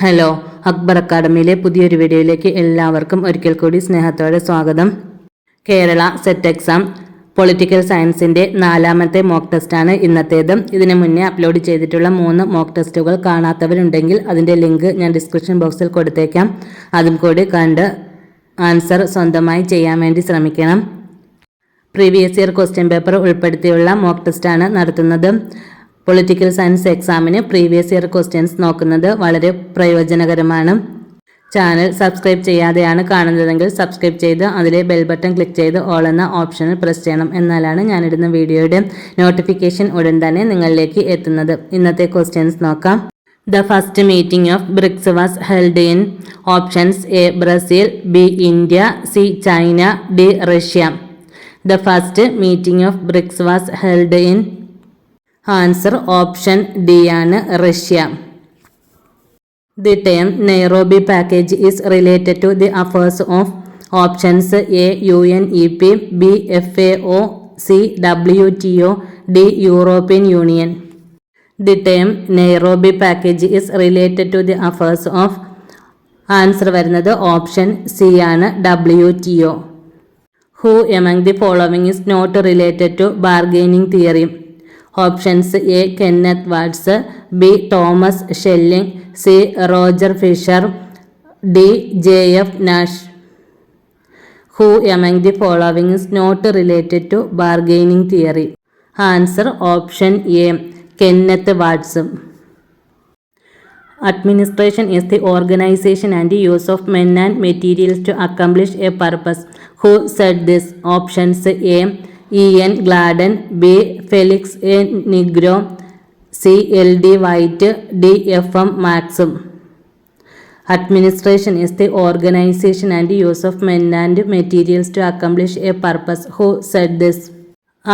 Hello Akbar അക്കാഡമിയിലെ പുതിയൊരു വീഡിയോയിലേക്ക് എല്ലാവർക്കും ഒരിക്കൽ കൂടി സ്നേഹത്തോടെ സ്വാഗതം കേരള സെറ്റ് എക്സാം പൊളിറ്റിക്കൽ സയൻസിൻ്റെ നാലാമത്തെ മോക്ക് ടെസ്റ്റാണ് ഇന്നത്തേത് ഇതിനു മുന്നേ അപ്ലോഡ് ചെയ്തിട്ടുള്ള മൂന്ന് മോക്ക് ടെസ്റ്റുകൾ കാണാത്തവരുണ്ടെങ്കിൽ അതിൻ്റെ ലിങ്ക് ഞാൻ ഡിസ്ക്രിപ്ഷൻ ബോക്സിൽ കൊടുത്തേക്കാം അതും കൂടി കണ്ട് ആൻസർ സ്വന്തമായി ചെയ്യാൻ വേണ്ടി ശ്രമിക്കണം പ്രീവിയസ് ഇയർ ക്വസ്റ്റ്യൻ പേപ്പർ ഉൾപ്പെടുത്തിയുള്ള മോക്ക് ടെസ്റ്റാണ് നടത്തുന്നത് പൊളിറ്റിക്കൽ സയൻസ് എക്സാമിന് പ്രീവിയസ് ഇയർ ക്വസ്റ്റ്യൻസ് നോക്കുന്നത് വളരെ പ്രയോജനകരമാണ് ചാനൽ സബ്സ്ക്രൈബ് ചെയ്യാതെയാണ് കാണുന്നതെങ്കിൽ സബ്സ്ക്രൈബ് ചെയ്ത് അതിലെ ബെൽ ബട്ടൺ ക്ലിക്ക് ചെയ്ത് ഓൾ എന്ന ഓപ്ഷനിൽ പ്രസ് ചെയ്യണം എന്നാലാണ് ഞാനിടുന്ന വീഡിയോയുടെ നോട്ടിഫിക്കേഷൻ ഉടൻ തന്നെ നിങ്ങളിലേക്ക് എത്തുന്നത് ഇന്നത്തെ ക്വസ്റ്റ്യൻസ് നോക്കാം the first meeting of BRICS was held in options A Brazil B India C China D Russia the first meeting of BRICS was held in answer option D ആണ് Russia the term Nairobi package is related to the affairs of options A U N E P B F A O C W T O D European Union the term Nairobi package is related to the affairs of answer വരുന്നത് option C ആണ് W T O who among the following is not related to bargaining theory Options A. Kenneth Watts, B. Thomas Schelling, C. Roger Fisher, D. J.F. Nash. Who among the following is not related to bargaining theory? Answer option A. Kenneth Watts. Administration is the organization and the use of men and materials to accomplish a purpose. Who said this? Options A. E N Gladden B Felix A Nigro C L D White D F M മാക്സും administration is the organisation and use of men and materials to accomplish a purpose who said this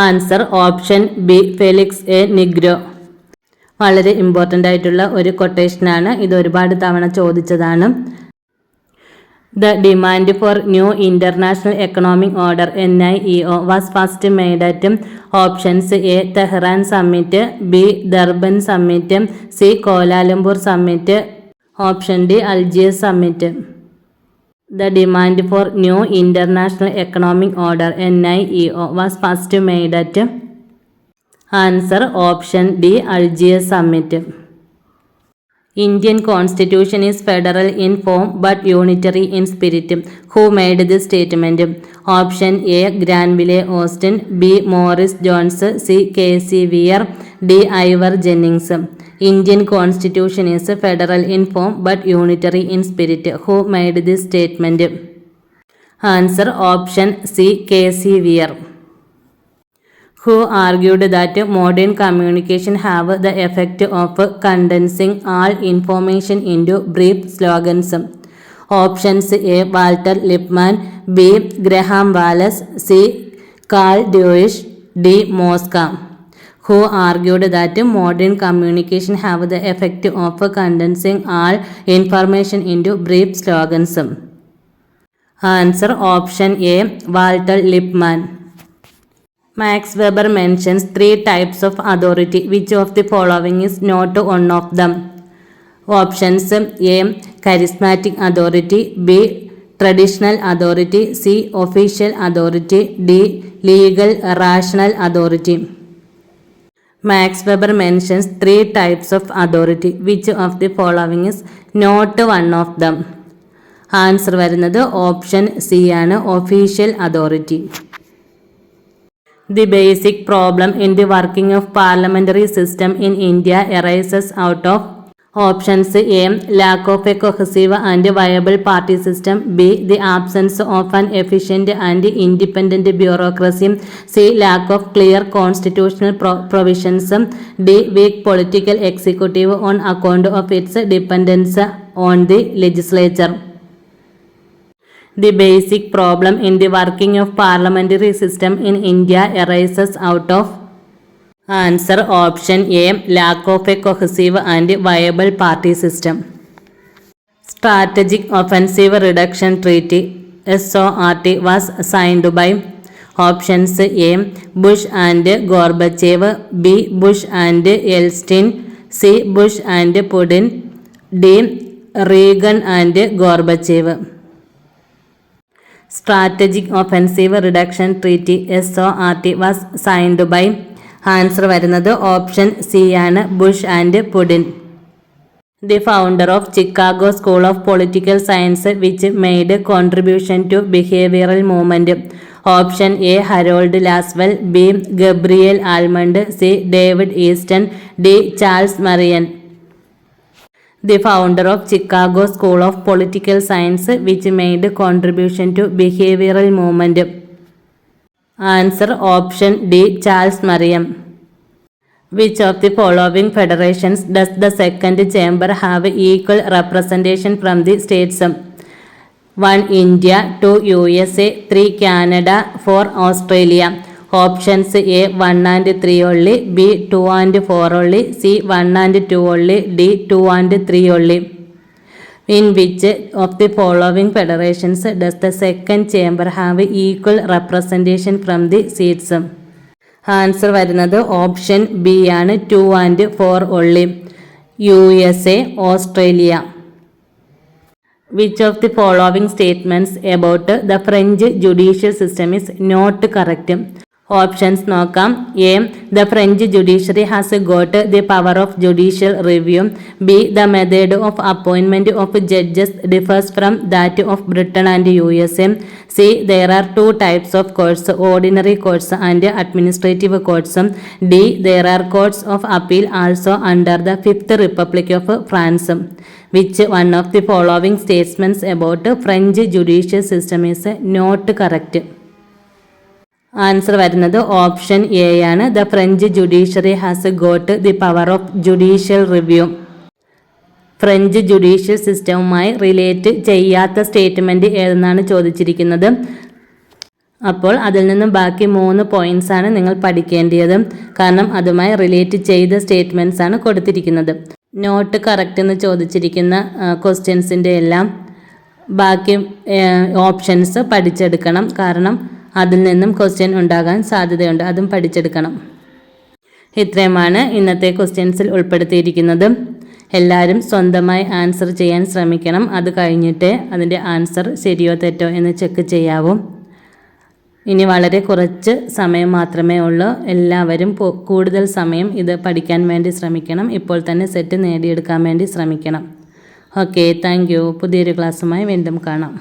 answer option B Felix A Nigro വളരെ important ആയിട്ടുള്ള ഒരു കൊട്ടേഷനാണ് ഇത് ഒരുപാട് തവണ ചോദിച്ചതാണ് the demand for new international economic order N I E O was first made at options A Tehran summit B Durban summit C Kuala Lumpur summit option D Algiers summit the demand for new international economic order N I E O was first made at answer option D Algiers summit Indian constitution is federal in form but unitary in spirit. Who made this statement? Option A. Granville Austin B. Morris Jones C. K. C. Weir D. Ivor Jennings Indian constitution is federal in form but unitary in spirit. Who made this statement? Answer option C. K. C. Weir C wear who argued that modern communication have the effect of condensing all information into brief slogans. Options A. Walter Lippmann B. Graham Wallace C. Carl Dewey D. Mosca who argued that modern communication have the effect of condensing all information into brief slogans. Answer option A. Walter Lippmann. Max Weber mentions three types of authority which of the following is not one of them options A charismatic authority B traditional authority C official authority D legal rational authority Max Weber mentions three types of authority which of the following is not one of them answer വരുന്നത് option C ആണ് official authority The basic problem in the working of parliamentary system in India arises out of options A. Lack of a cohesive and viable party system. B. The absence of an efficient and independent bureaucracy. C. Lack of clear constitutional provisions. D. Weak political executive on account of its dependence on the legislature. The basic problem in the working of parliamentary system in India arises out of answer option A lack of a cohesive and viable party system. Strategic Offensive Reduction Treaty SORT was signed by options A Bush and Gorbachev, B Bush and Elstin, C Bush and Putin, D Reagan and Gorbachev. Strategic offensive reduction treaty S O R T was signed by answer വരുന്നത് option C ആണ് Bush and Putin the founder of Chicago school of political science which made contribution to behavioural movement option A Harold Lasswell B Gabriel Almond C David Easton D Charles Merriam the founder of Chicago School of Political Science, which made contribution to behavioral movement. Answer option D. Charles Merriam. Which of the following federations does the second chamber have equal representation from the states? 1. India, 2. USA, 3. Canada, 4. Australia. Options A one and three only B two and four only C one and two only D two and three only in which of the following federations does the second chamber have equal representation from the സീറ്റ്സും answer വരുന്നത് option B ആണ് two and four only U S A Australia which of the following statements about the French judicial system is not correct options നോക്കാം A the French judiciary has got the power of judicial review B the method of appointment of judges differs from that of Britain and U S A C there are two types of courts ordinary courts and administrative കോഴ്സും D there are courts of appeal also under the fifth republic of ഫ്രാൻസും which one of the following statements about French judicial system is not correct answer വരുന്നത് option A ആണ് the French judiciary has got the power of judicial review French judicial സിസ്റ്റവുമായി relate ചെയ്യാത്ത statement ഏതെന്നാണ് ചോദിച്ചിരിക്കുന്നത് അപ്പോൾ അതിൽ നിന്നും ബാക്കി മൂന്ന് പോയിന്റ്സ് ആണ് നിങ്ങൾ പഠിക്കേണ്ടത് കാരണം അതുമായി റിലേറ്റ് ചെയ്ത സ്റ്റേറ്റ്മെൻറ്റ്സ് ആണ് കൊടുത്തിരിക്കുന്നത് നോട്ട് കറക്റ്റ് എന്ന് ചോദിച്ചിരിക്കുന്ന ക്വസ്റ്റ്യൻസിൻ്റെ എല്ലാം ബാക്കി ഓപ്ഷൻസ് പഠിച്ചെടുക്കണം കാരണം അതിൽ നിന്നും ക്വസ്റ്റ്യൻ ഉണ്ടാകാൻ സാധ്യതയുണ്ട് അതും പഠിച്ചെടുക്കണം ഇത്രയുമാണ് ഇന്നത്തെ ക്വസ്റ്റ്യൻസിൽ ഉൾപ്പെടുത്തിയിരിക്കുന്നത് എല്ലാവരും സ്വന്തമായി ആൻസർ ചെയ്യാൻ ശ്രമിക്കണം അത് കഴിഞ്ഞിട്ട് അതിൻ്റെ ആൻസർ ശരിയോ തെറ്റോ എന്ന് ചെക്ക് ചെയ്യാവും ഇനി വളരെ കുറച്ച് സമയം മാത്രമേ ഉള്ളൂ എല്ലാവരും കൂടുതൽ സമയം ഇത് പഠിക്കാൻ വേണ്ടി ശ്രമിക്കണം ഇപ്പോൾ തന്നെ സെറ്റ് നേടിയെടുക്കാൻ വേണ്ടി ശ്രമിക്കണം ഓക്കെ താങ്ക് യു പുതിയൊരു ക്ലാസ്സുമായി വീണ്ടും കാണാം